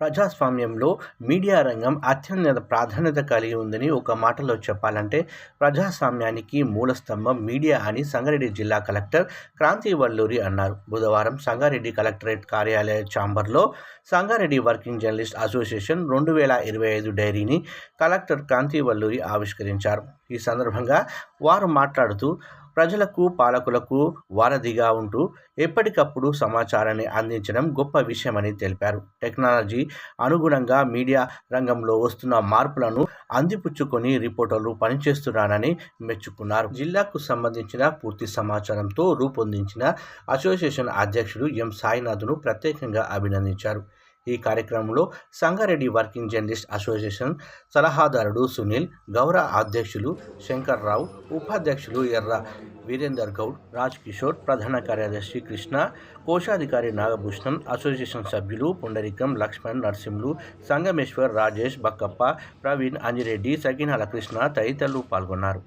ప్రజాస్వామ్యంలో మీడియా రంగం అత్యున్నత ప్రాధాన్యత కలిగి ఉందని ఒక మాటలో చెప్పాలంటే ప్రజాస్వామ్యానికి మూలస్తంభం మీడియా అని సంగారెడ్డి జిల్లా కలెక్టర్ క్రాంతి వల్లూరి అన్నారు. బుధవారం సంగారెడ్డి కలెక్టరేట్ కార్యాలయ ఛాంబర్లో సంగారెడ్డి వర్కింగ్ జర్నలిస్ట్ అసోసియేషన్ రెండు వేల ఇరవై ఐదు డైరీని కలెక్టర్ క్రాంతి వల్లూరి ఆవిష్కరించారు. ఈ సందర్భంగా వారు మాట్లాడుతూ ప్రజలకు పాలకులకు వారధిగా ఉంటూ ఎప్పటికప్పుడు సమాచారాన్ని అందించడం గొప్ప విషయమని తెలిపారు. టెక్నాలజీ అనుగుణంగా మీడియా రంగంలో వస్తున్న మార్పులను అందిపుచ్చుకొని రిపోర్టర్లు పనిచేస్తున్నారని మెచ్చుకున్నారు. జిల్లాకు సంబంధించిన పూర్తి సమాచారంతో రూపొందించిన అసోసియేషన్ అధ్యక్షుడు ఎం సాయినాథ్ను ప్రత్యేకంగా అభినందించారు. ఈ కార్యక్రమంలో సంగారెడ్డి వర్కింగ్ జర్నలిస్ట్ అసోసియేషన్ సలహాదారుడు సునీల్ గౌరవ అధ్యక్షులు శంకర్రావు ఉపాధ్యక్షులు ఎర్ర వీరేందర్ గౌడ్ రాజ్ కిషోర్ ప్రధాన కార్యదర్శి కృష్ణ కోశాధికారి నాగభూషణం అసోసియేషన్ సభ్యులు పుండరికం లక్ష్మణ్ నరసింహులు సంగమేశ్వర్ రాజేష్ బక్కప్ప ప్రవీణ్ అంజిరెడ్డి సకినాల కృష్ణ తదితరులు పాల్గొన్నారు.